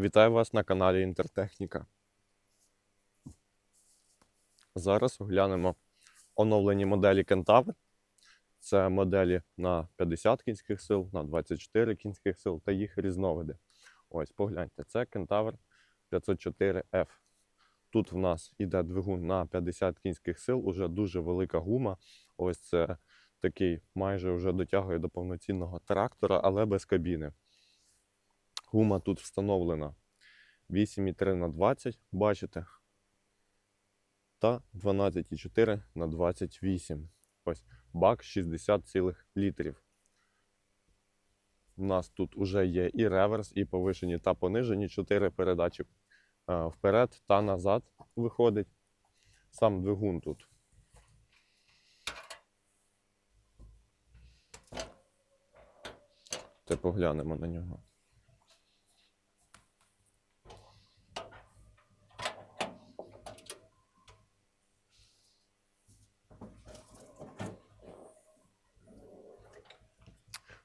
Вітаю вас на каналі Інтертехніка. Зараз оглянемо оновлені моделі Кентавр. Це моделі на 50 кінських сил, на 24 кінських сил та їх різновиди. Ось, погляньте, це Кентавр 504F. Тут в нас іде двигун на 50 кінських сил, уже дуже велика гума. Ось це такий майже вже дотягує до повноцінного трактора, але без кабіни. Гума тут встановлена 8,3 на 20, бачите, та 12,4 на 28. Ось бак 60 цілих літрів. У нас тут вже є і реверс, і повишені та понижені 4 передачі е, вперед та назад виходить. Сам двигун тут. Те поглянемо на нього.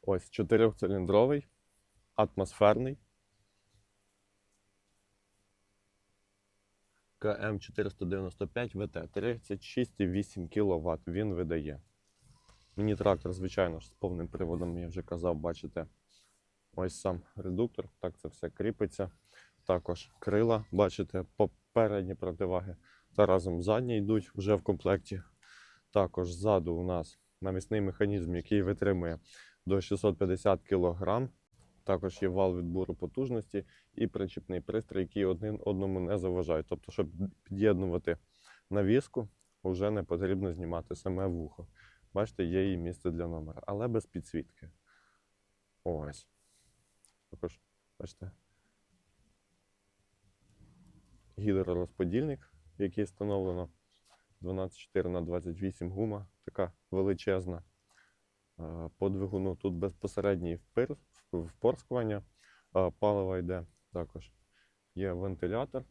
Ось чотирьохциліндровий, атмосферний. КМ 495 ВТ 36,8 кВт він видає. Мені трактор, звичайно ж, з повним приводом, я вже казав, бачите. Ось сам редуктор, так це все кріпиться. Також крила, бачите, попередні противаги та разом задні йдуть вже в комплекті. Також ззаду у нас навісний механізм, який витримує до 650 кг. Також є вал відбору потужності і причіпний пристрій, який один одному не заважає. Тобто, щоб під'єднувати навіску, вже не потрібно знімати саме вухо. Бачите, є і місце для номера, але без підсвітки. Ось. Також, бачите, гідророзподільник, який встановлено 12,4 на 28 гума, така величезна. Е, По двигуну тут безпосередній впир, впорскування е, палива йде. Також є вентилятор,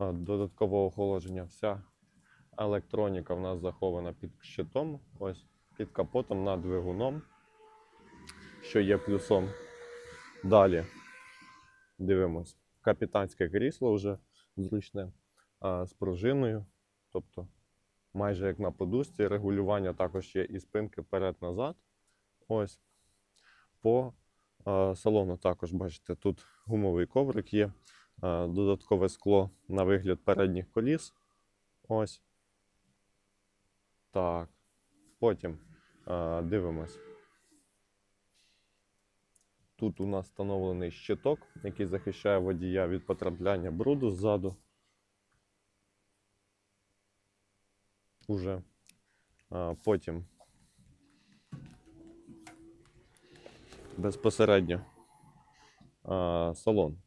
е, додаткове охолодження. Вся електроніка в нас захована під щитом, ось під капотом над двигуном, що є плюсом. Далі дивимось, капітанське крісло вже зручне з пружиною, тобто майже як на подушці. Регулювання також є і спинки вперед-назад. Ось по а, салону також бачите, тут гумовий коврик є, а, додаткове скло на вигляд передніх коліс. Ось. Так. Потім а, дивимось. Тут у нас встановлений щиток, який захищає водія від потрапляння бруду ззаду. Уже. А, потім безпосередньо а, салон.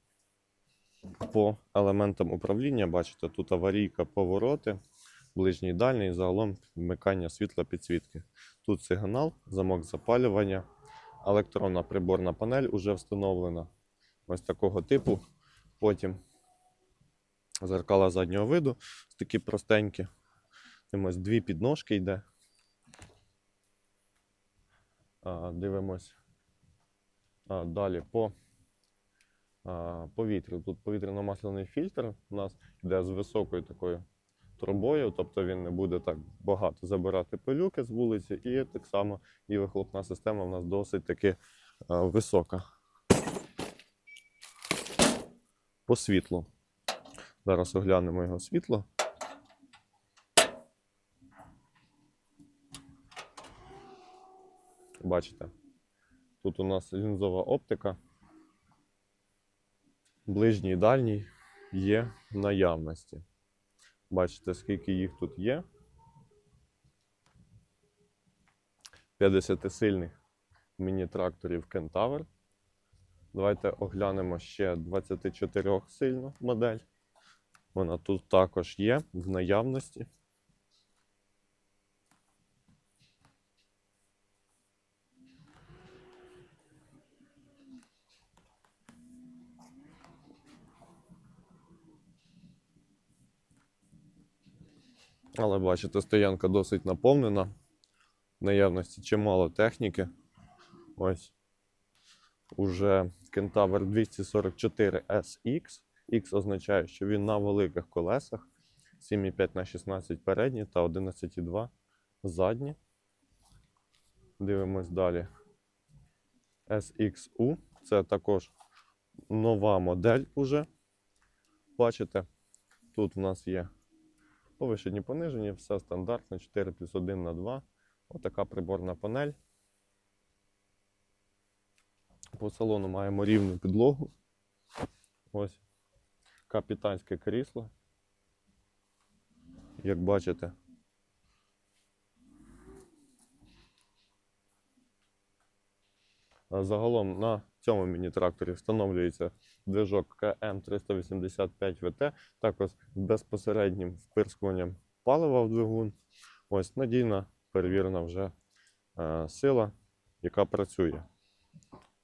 По елементам управління, бачите, тут аварійка, повороти, ближній дальній, загалом вмикання світла підсвітки. Тут сигнал, замок запалювання, електронна приборна панель вже встановлена. Ось такого типу. Потім зеркала заднього виду, такі простенькі. Там ось дві підножки йде. А, дивимось. А, далі по а, повітрю. Тут повітряно-масляний фільтр у нас йде з високою такою трубою, тобто він не буде так багато забирати пилюки з вулиці, і так само і вихлопна система у нас досить таки а, висока. По світлу. Зараз оглянемо його світло. Бачите, тут у нас лінзова оптика. Ближній і дальній є в наявності. Бачите, скільки їх тут є. 50-сильних міні-тракторів Кентавр. Давайте оглянемо ще 24 сильну модель. Вона тут також є в наявності. Але бачите, стоянка досить наповнена. В наявності чимало техніки. Ось. уже Кентавр 244 SX. X означає, що він на великих колесах 7,5 на 16 передні та 11,2 задні. Дивимось далі. SXU. Це також нова модель уже. Бачите, тут у нас є повишені понижені, все стандартно, 4 плюс 1 на 2. Отака приборна панель. По салону маємо рівну підлогу. Ось капітанське крісло. Як бачите. Загалом на цьому міні-тракторі встановлюється движок КМ385ВТ, також безпосереднім впирскуванням палива в двигун. Ось надійна перевірена вже е, сила, яка працює.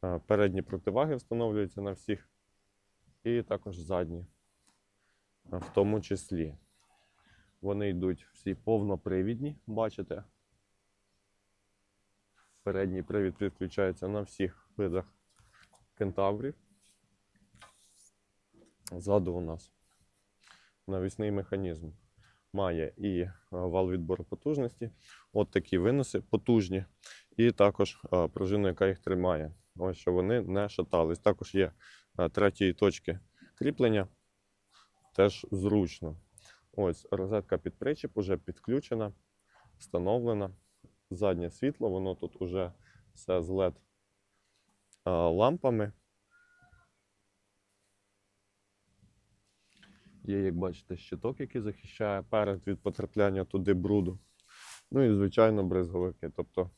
Е, передні противаги встановлюються на всіх, і також задні, е, в тому числі. Вони йдуть всі повнопривідні, бачите. Передній привід підключається на всіх видах кентаврів. Ззаду у нас навісний механізм має і е, вал відбору потужності, от такі виноси потужні, і також е, пружина, яка їх тримає. Ось що вони не шатались. Також є е, третьої точки кріплення, теж зручно. Ось розетка під причіп уже підключена, встановлена. Заднє світло, воно тут уже все з LED лампами. Є, як бачите, щиток, який захищає перед від потрапляння туди бруду. Ну і, звичайно, бризговики. Тобто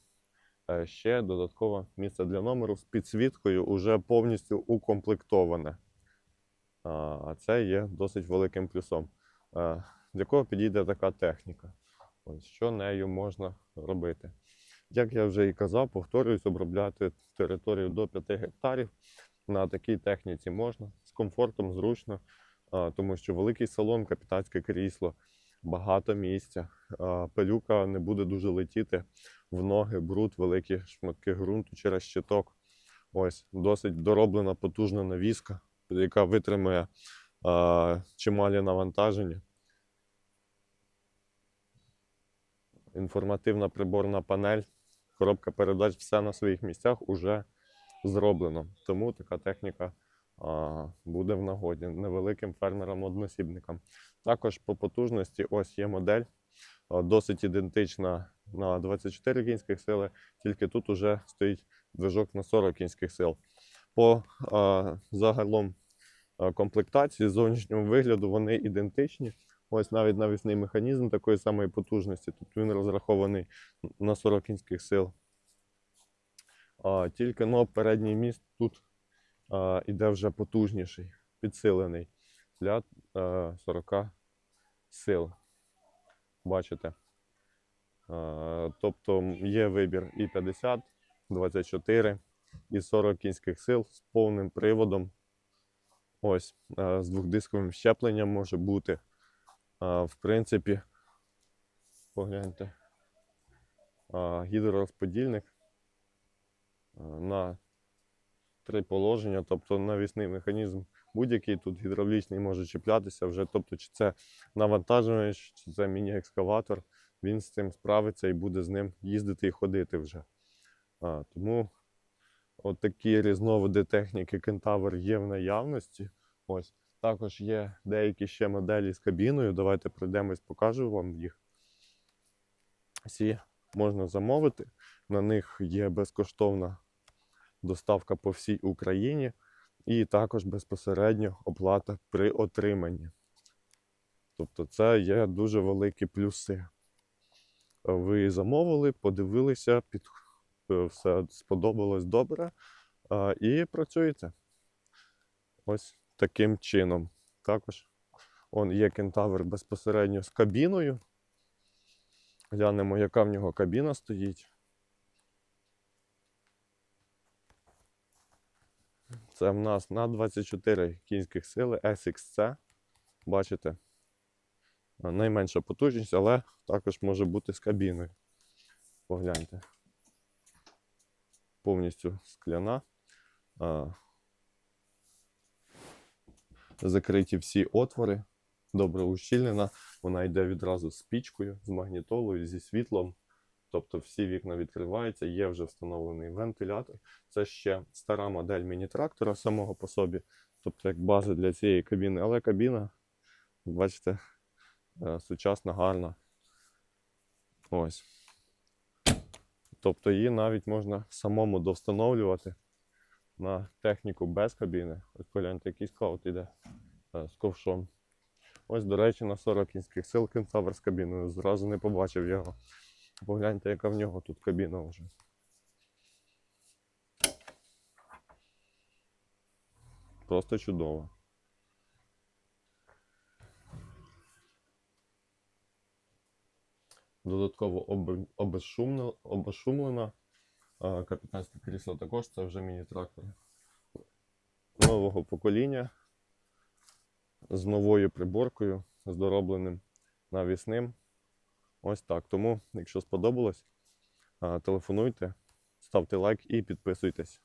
е, ще додаткове місце для номеру з підсвіткою уже повністю укомплектоване. А це є досить великим плюсом. Е, Для кого підійде така техніка? Що нею можна робити. Як я вже і казав, повторююсь, обробляти територію до 5 гектарів на такій техніці можна з комфортом, зручно, тому що великий салон, капітанське крісло, багато місця, пилюка не буде дуже летіти в ноги, бруд, великі шматки ґрунту через щиток. Ось досить дороблена потужна навіска, яка витримує а, чималі навантаження. інформативна приборна панель, коробка передач, все на своїх місцях уже зроблено. Тому така техніка буде в нагоді невеликим фермерам-односібникам. Також по потужності ось є модель, досить ідентична на 24 кінських сили, тільки тут уже стоїть движок на 40 кінських сил. По загалом комплектації, зовнішньому вигляду вони ідентичні. Ось навіть навісний механізм такої самої потужності. Тут він розрахований на 40 кінських сил. А, тільки но передній міст тут іде вже потужніший, підсилений для а, 40 сил. Бачите? А, тобто є вибір і 50, 24, і 40 кінських сил з повним приводом. Ось, а, з двохдисковим щепленням може бути. В принципі, погляньте, гідророзподільник на три положення, тобто навісний механізм будь-який тут гідравлічний може чіплятися вже. Тобто, чи це навантажувач, чи це міні-екскаватор, він з цим справиться і буде з ним їздити і ходити вже. А, тому от такі різновиди техніки Кентавр є в наявності. Ось. Також є деякі ще моделі з кабіною. Давайте пройдемось, покажу вам їх. Всі можна замовити. На них є безкоштовна доставка по всій Україні і також безпосередньо оплата при отриманні. Тобто це є дуже великі плюси. Ви замовили, подивилися, під... е, все сподобалось добре і працюєте. Ось таким чином. Також он є кентавр безпосередньо з кабіною. Глянемо, яка в нього кабіна стоїть. Це в нас на 24 кінських сили SXC. Бачите? Найменша потужність, але також може бути з кабіною. Погляньте. Повністю скляна. Закриті всі отвори, добре ущільнена. Вона йде відразу з пічкою, з магнітолою, зі світлом. Тобто всі вікна відкриваються, є вже встановлений вентилятор. Це ще стара модель міні-трактора самого по собі, тобто як база для цієї кабіни. Але кабіна, бачите, е, сучасна, гарна. Ось. Тобто її навіть можна самому довстановлювати на техніку без кабіни. Ось погляньте, який скаут іде е, з ковшом. Ось, до речі, на 40 кінських сил кентавр з кабіною. Зразу не побачив його. Погляньте, яка в нього тут кабіна вже. Просто чудово. Додатково об- обезшумлена. А, Капітанське крісло також це вже міні-трактор нового покоління з новою приборкою, з доробленим навісним. Ось так. Тому, якщо сподобалось, телефонуйте, ставте лайк і підписуйтесь.